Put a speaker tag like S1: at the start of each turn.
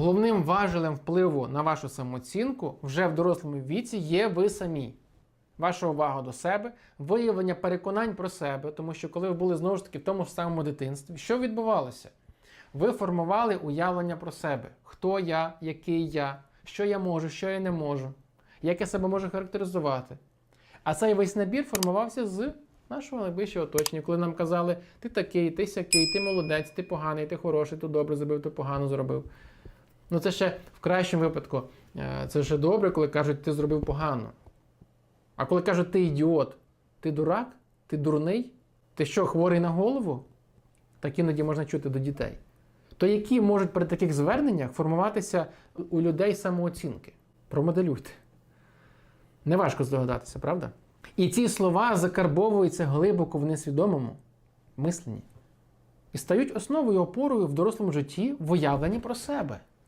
S1: Головним важелем впливу на вашу самооцінку вже в дорослому віці є ви самі. Ваша увага до себе, виявлення переконань про себе, тому що коли ви були знову ж таки в тому ж самому дитинстві, що відбувалося? Ви формували уявлення про себе. Хто я, який я, що я можу, що я не можу, як я себе можу характеризувати. А цей весь набір формувався з нашого найближчого оточення, коли нам казали, ти такий, ти сякий, ти молодець, ти поганий, ти хороший, ти добре зробив, ти погано зробив. Ну це ще в кращому випадку, е, це ще добре, коли кажуть, ти зробив погано. А коли кажуть, ти ідіот, ти дурак, ти дурний, ти що, хворий на голову? Так іноді можна чути до дітей. То які можуть при таких зверненнях формуватися у людей самооцінки? Промоделюйте. Неважко здогадатися, правда? І ці слова закарбовуються глибоко в несвідомому мисленні і стають основою опорою в дорослому житті в уявленні про себе.